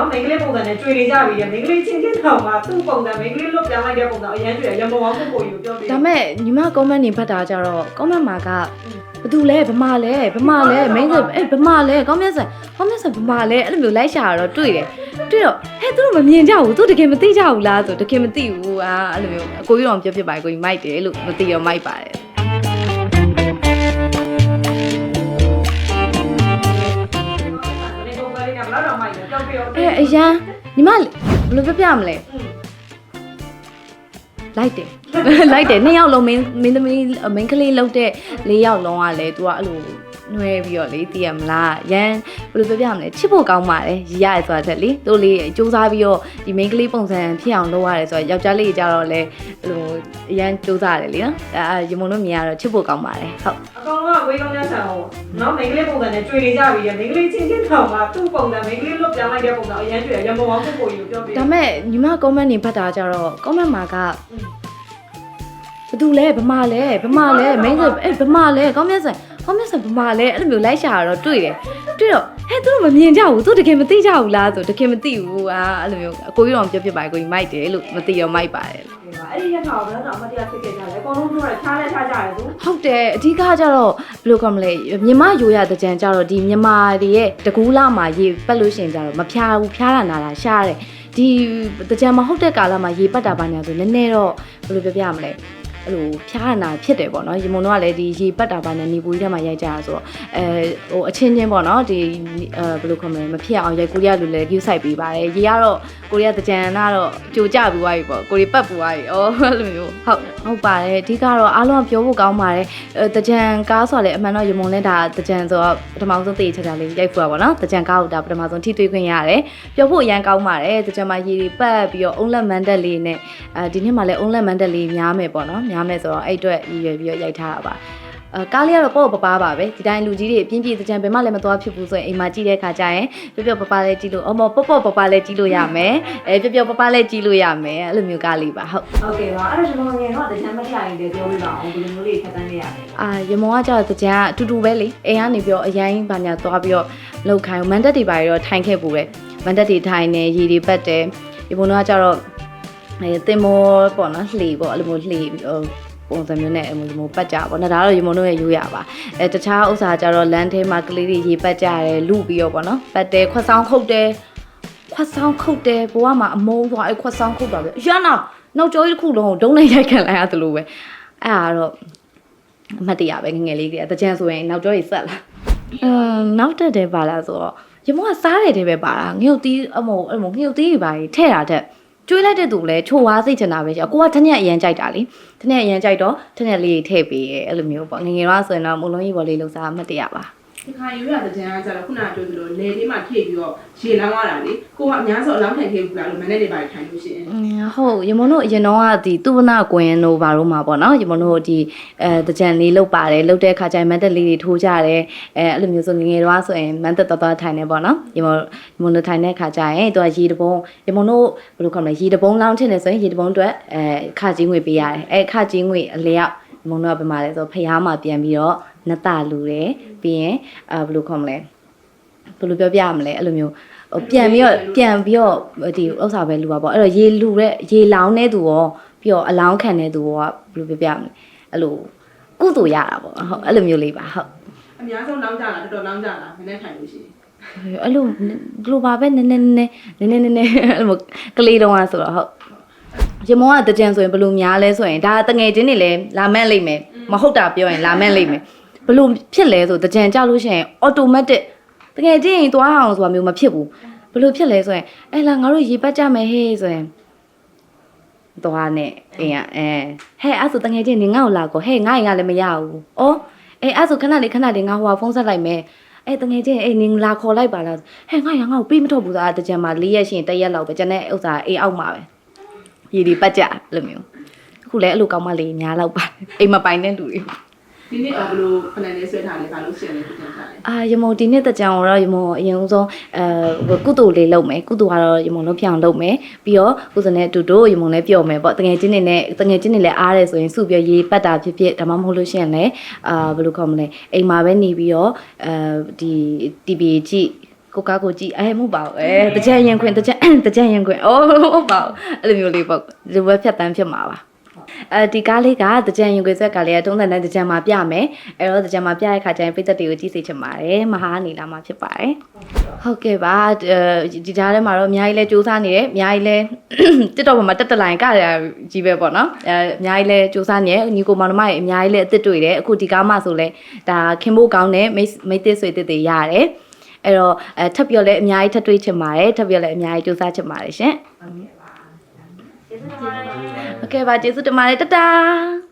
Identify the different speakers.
Speaker 1: နော်မိန်းကလေးပုံစံနဲ့တွေ့နေကြပြီလေမိန်းကလေးချင်းချင်းတောင်မှသူ့ပုံစံမိန်းကလေးလွတ်ပြောင်းလိုက်တဲ့ပုံစံအရင်တွေ့ရရမောအောင်ကိုကိုယူပြောပြ
Speaker 2: ဒါမဲ့ညီမ comment နေဖတ်တာကြတော့ comment မှာကဘာတူလဲဗမာလဲဗမာလဲ main ဆိုအဲ့ဗမာလဲကောင်းမြတ်ဆန်ကောင်းမြတ်ဆန်ဗမာလဲအဲ့လိုမျိုးလိုက်ရှာတော့တွေ့တယ်တွေ့တော့ဟဲ့သူတို့မမြင်ကြဘူးသူတကယ်မသိကြဘူးလားဆိုတကယ်မသိဘူးအာအဲ့လိုမျိုးအကိုကြီးတော်ပြောပြပါကိုကြီးမိုက်တယ်လို့မသိရောမိုက်ပါတယ် အဲ့အရန်ညီမဘယ်လိုပြပြမလဲလိုက်တယ် လိုက်တယ်နှစ်ယောက်လုံးမင်းမင်းသမီးမင်းကလေးလောက်တဲ့လေးယောက်လုံးကလည်း तू ကအဲ့လိုနှွဲပြီးတော့လေတည်ရမလားရန်ဘယ်လိုပြောပြမလဲချစ်ဖို့ကောင်းပါတယ်ရရရဆိုတာတက်လေတို့လေးစူးစမ်းပြီးတော့ဒီ main ကလေးပုံစံဖြစ်အောင်လုပ်ရတယ်ဆိုတော့ယောက်ျားလေးကြတော့လေအဲ့လိုအရန်စူးစမ်းရတယ်လေနော်အဲရမုံတို့မြင်ရတော့ချစ်ဖို့ကောင်းပါတယ်ဟုတ်
Speaker 1: အကောင်ကဝေးကောင်းတဲ့ဆန်ဟောနော်မိန်းကလေးပုံစံနဲ့တွေ့နေကြပြီလေမိန်းကလေးချင်းချင်းတောင်မှသူ့ပုံစံမိန်းကလေးလွတ်ပြောင်းလိုက်တဲ့ပုံစံအရင်တွေ့ရရမောအောင်ကိုကိုယူပြောပြ
Speaker 2: ဒါမဲ့ညီမ comment နေဖတ်တာကြတော့ comment မှာက ဘာတူလဲဗမာလဲဗမာလဲ main ဆိုအဲ့ဗမာလဲကောင်းမြတ်ဆန်ကောင်းမြတ်ဆန်ဗမာလဲအဲ့လိုမျိုးလိုက်ရှာတော့တွေ့တယ်တွေ့တော့ဟဲ့သူတို့မမြင်ကြဘူးသူတကယ်မသိကြဘူးလားဆိုတကယ်မသိဘူးအာအဲ့လိုမျိုးအကိုကြီးတော်ပြောပြပါကိုကြီးမိုက်တယ်လို့မသိရောမိုက်ပါတယ်
Speaker 1: အဲ့ဒီရက်ကောင်ကတော့အမတရားဖြစ်ခဲ့ကြတယ်အကုန်လုံးပြောတာခြားလဲခြားကြတယ်သူ
Speaker 2: ဟုတ်တယ်အဓိကကျတော့ဘယ်လိုကောမလဲမြမရိုးရတဲ့ကြံကျတော့ဒီမြန်မာတွေရဲ့တကူးလာမှာရေပတ်လို့ရှရင်ကျတော့မဖျားဘူးဖျားတာနာတာရှားတယ်ဒီတကြံမဟုတ်တဲ့ကာလမှာရေပတ်တာပါညာဆိုနည်းနည်းတော့ဘယ်လိုပြောပြရမလဲ အဲ့လိုဖျားနာဖြစ်တယ်ပေါ့နော်ရေမုံတော့ကလည်းဒီရေပတ်တာပါနဲ့နေပူကြီးထဲမှာရိုက်ကြတာဆိုတော့အဲဟိုအချင်းချင်းပေါ့နော်ဒီအဲဘယ်လိုခေါ်မလဲမဖြစ်အောင်ရိုက်ကိုရီးယားလူလည်း view site ပေးပါတယ်ရေကတော့ကိုရီးယားတကြံကတော့ကြိုကြပြီးသွားပြီပေါ့ကိုရီးပတ်ပူသွားပြီဩအဲ့လိုမျိုးဟုတ်ဟုတ်ပါတယ်အဓိကတော့အားလုံးကပြောဖို့ကောင်းပါတယ်အဲတကြံကားဆိုတော့လေအမှန်တော့ရမုံလဲဒါတကြံဆိုတော့ပထမဆုံးသိချာချာလေးရိုက်ဖူတာပေါ့နော်တကြံကားကိုဒါပထမဆုံးထိတွေ့ခွင့်ရတယ်ပြောဖို့အရန်ကောင်းပါတယ်တကြံမှာရေတွေပတ်ပြီးတော့အုံးလက်မန်တက်လေးနဲ့အဲဒီနေ့မှလည်းအုံးလက်မန်တက်လေးများမယ်ပေါ့နော်များမယ်ဆိုတော့အဲ့အတွက်ရည်ရွယ်ပြီးတော့ရိုက်ထားတာပါအဲကားလေးကတော့ပေါ့ပေါ့ပပပါပါပဲဒီတိုင်းလူကြီးတွေအပြင်းပြေတကြံဘယ်မှလည်းမသွားဖြစ်ဘူးဆိုရင်အိမ်မှာကြည့်တဲ့ခါကျရင်ပျော့ပျော့ပပလည်းကြည့်လို့အမောပေါ့ပေါ့ပပလည်းကြည့်လို့ရမယ်အဲပျော့ပျော့ပပလည်းကြည့်လို့ရမယ်အဲ့လိုမျိုးကားလေးပါဟုတ်
Speaker 1: ဟုတ်ကဲ့ပါအဲ့ဒါကျွန်တော်ငယ်တော့တခြားမတရားရင်လည်းပြောပြပါအောင်ဒီလိုမျိုးလေးခက်တန်းနေရတယ်
Speaker 2: အာရမောကကြောက်တကြံကအတူတူပဲလေအိမ်ကနေပြီးတော့အရင်ဘာညာသွားပြီးတော့လောက်ခိုင်းမန်တက်တွေပါပြီးတော့ထိုင်ခဲ့ပူပဲမန်တက်တွေထိုင်နေရေတွေပတ်တယ်ဒီဘုံတော့ကကြတော့ အဲတင်မောပေါ့နော်လှေပေါ့အဲ့လိုမျိုးလှေဟိုပုံစံမျိုးနဲ့အဲ့လိုမျိုးပတ်ကြပေါ့နော်ဒါကတော့ရေမုံတို့ရဲ့ရိုးရပါအဲတခြားဥစ္စာကြတော့လမ်းထဲမှာကလေးတွေရေပတ်ကြတယ်လူပြီးတော့ပေါ့နော်ပတ်တယ်ခွက်ဆောင်ခုတ်တယ်ခွက်ဆောင်ခုတ်တယ်ဘိုးကမှအမုန်းသွားအဲ့ခွက်ဆောင်ခုတ်တာပဲရနာနောက်ကျော်ကြီးတစ်ခုလုံးကိုဒုံးနဲ့ရိုက်ခံလိုက်ရတယ်လို့ပဲအဲ့ဒါတော့အမှတ်တရပဲငယ်ငယ်လေးကတကြံဆိုရင်နောက်ကျောရီဆက်လာအမ်နောက်တက်တယ်ပါလားဆိုတော့ရမကစားတယ်တဲ့ပဲပါတာငှုတ်တီးအမို့အမို့ငှုတ်တီးတွေပါထဲ့တာတဲ့ ကျွေးလိုက်တဲ့သူလည်းချိုဝါးစိတ်ချင်တာပဲရှိကိုကတနေ့အရန်ကြိုက်တာလေတနေ့အရန်ကြိုက်တော့တနေ့လေးထည့်ပေးရဲအဲ့လိုမျိုးပေါ့ငယ်ငယ်တော့ဆိုရင်တော့မုံလုံးကြီးပေါ်လေးလောက်စားအမှတ်တရပါ
Speaker 3: ဒီခါယူရတဲ့ကြံကကျတော့ခုနကပြောသလိုလေသေးမှဖြည့်ပြီးတော့ရေလောင်းရတာလေကိုကအများဆုံးအလောင်းထိုင်ခဲ့ဘူးလားလို့မနေ့နေ့ပါထိုင်လို့ရှိရင်
Speaker 2: အင်းဟုတ်ရမုံတို့အရင်တော့ကဒီသူဝနာကွင်တို့ဘာတို့မှာပေါ့နော်ရမုံတို့ဒီအဲတကြံလေးလုတ်ပါတယ်လုတ်တဲ့ခါကျရင်မန်တက်လေးတွေထိုးကြတယ်အဲအဲ့လိုမျိုးဆိုငယ်ငယ်တော့ဆိုရင်မန်တက်တော်တော်ထိုင်နေပေါ့နော်ရမုံရမုံတို့ထိုင်တဲ့ခါကျရင်သူကရေတပုံးရမုံတို့ဘယ်လိုခေါ်မလဲရေတပုံးလောင်းထင်နေဆိုရင်ရေတပုံးအတွက်အဲခကြီးငွေပေးရတယ်အဲခကြီးငွေအလျောက်ရမုံတို့ကပြမာလဲဆိုဖျားမှာပြန်ပြီးတော့ နတ်တာလူတယ်ပြီးရင်အဲဘယ်လိုခေါ်မလဲဘယ်လိုပြောပြရမလဲအဲ့လိုမျိုးဟိုပြန်ပြီးတော့ပြန်ပြီးတော့ဒီဥစ္စာပဲလူပါပေါ့အဲ့တော့ရေလူတဲ့ရေလောင်းတဲ့သူရောပြီးတော့အလောင်းခံတဲ့သူရောကဘယ်လိုပြောပြမလဲအဲ့လိုကုသိုလ်ရတာပေါ့ဟုတ်အဲ့လိုမျိုးလေးပါဟုတ်
Speaker 3: အများဆုံးလောင်းကြတာတော်တော်လောင်းကြတာမနေ့ထိုင်လို့ရှိရင်
Speaker 2: အဲ့လိုဒီလိုပါပဲနည်းနည်းနည်းနည်းနည်းနည်းနည်းအဲ့လိုကလေးတုံးอ่ะဆိုတော့ဟုတ်ရမောကတကြံဆိုရင်ဘယ်လိုများလဲဆိုရင်ဒါတငယ်ချင်းတွေလည်းလာမန့်လိမ့်မယ်မဟုတ်တာပြောရင်လာမန့်လိမ့်မယ်ဘယ် လိုဖြစ်လဲဆိုတကြံကြလို့ရှိရင် automatic တကယ်ချင်းရင်သွားအောင်ဆိုတာမျိုးမဖြစ်ဘူးဘယ်လိုဖြစ်လဲဆိုရင်အဲ့လာငါတို့ရေပတ်ကြမယ်ဟေးဆိုရင်သွားနဲ့အင်းအဲဟဲ့အဲ့ဆိုတကယ်ချင်းနေငါ့ကိုလာကောဟဲ့ငါ့ရင်ကလည်းမရဘူး။အော်အဲအဲ့ဆိုခဏလေးခဏလေးငါဟိုကဖုန်းဆက်လိုက်မယ်။အဲတကယ်ချင်းအေးနင်လာခေါ်လိုက်ပါလား။ဟဲ့ငါရငါ့ကိုပေးမထုတ်ဘူးသားတကြံမှာ၄ရက်ရှိရင်၁ရက်လောက်ပဲကျန်တဲ့ဥစ္စာအေးအောက်မှာပဲ။ရေဒီပတ်ကြအဲ့လိုမျိုး။အခုလည်းအဲ့လိုကောင်းမလေးများလောက်ပါအိမ်မပိုင်တဲ့လူတွေ
Speaker 3: ဒီနေ့အဘလို့ဖလန်လေးဆွဲထားလဲဘာလို့ရှိရလဲပြန်ထားလဲ
Speaker 2: အာရမုံဒီနှစ်တကြံတော့ရမုံအရင်ဆုံးအဲကုတူလေးလုပ်မယ်ကုတူကတော့ရမုံလုံးပြောင်းလုပ်မယ်ပြီးတော့ကုစနဲ့အတူတူရမုံလည်းပျော်မယ်ပေါ့တငယ်ချင်းတွေနဲ့တငယ်ချင်းတွေလည်းအားတယ်ဆိုရင်စုပြရေးပတ်တာဖြစ်ဖြစ်ဒါမှမဟုတ်လို့ရှိရင်လည်းအာဘယ်လိုခေါ်မလဲအိမ်မှာပဲနေပြီးတော့အဲဒီ TV ကြည့်ကိုကားကိုကြည့်အဲမဟုတ်ပါဘူးအဲတကြံရင်ခွင်တကြံတကြံရင်ခွင်အော်မဟုတ်ပါဘူးအဲ့လိုမျိုးလေးပေါ့ဒီဘက်ဖြတ်တန်းဖြစ်မှာပါ အဲဒီကားလေးကတကြံရင်ခွင်ဆွဲကားလေးကတုံးတဲ့တကြံမှာပြမယ်အဲ့တော့တကြံမှာပြတဲ့ခါကျရင်ပိသက်တွေကိုကြည့်စေချင်ပါတယ်မဟာနေလာမှာဖြစ်ပါတယ်ဟုတ်ကဲ့ပါအဲဒီကြားထဲမှာတော့အများကြီးလဲစူးစမ်းနေတယ်အများကြီးလဲ TikTok ပေါ်မှာတက်တက်လိုင်းကရကြီးပဲပေါ့နော်အဲအများကြီးလဲစူးစမ်းနေညီကိုမောင်နှမတွေအများကြီးလဲအစ်စ်တွေ့တယ်အခုဒီကားမှဆိုလဲဒါခင်ဖို့ကောင်းတဲ့မိတ်မိတ်သစ်ဆွေသစ်တွေရတယ်အဲ့တော့အဲထပ်ပြောလဲအများကြီးထပ်တွေးချင်ပါတယ်ထပ်ပြောလဲအများကြီးစူးစမ်းချင်ပါတယ်ရှင် ဟုတ်ကဲ့ပါကျေးဇူးတင်ပါတယ်တတား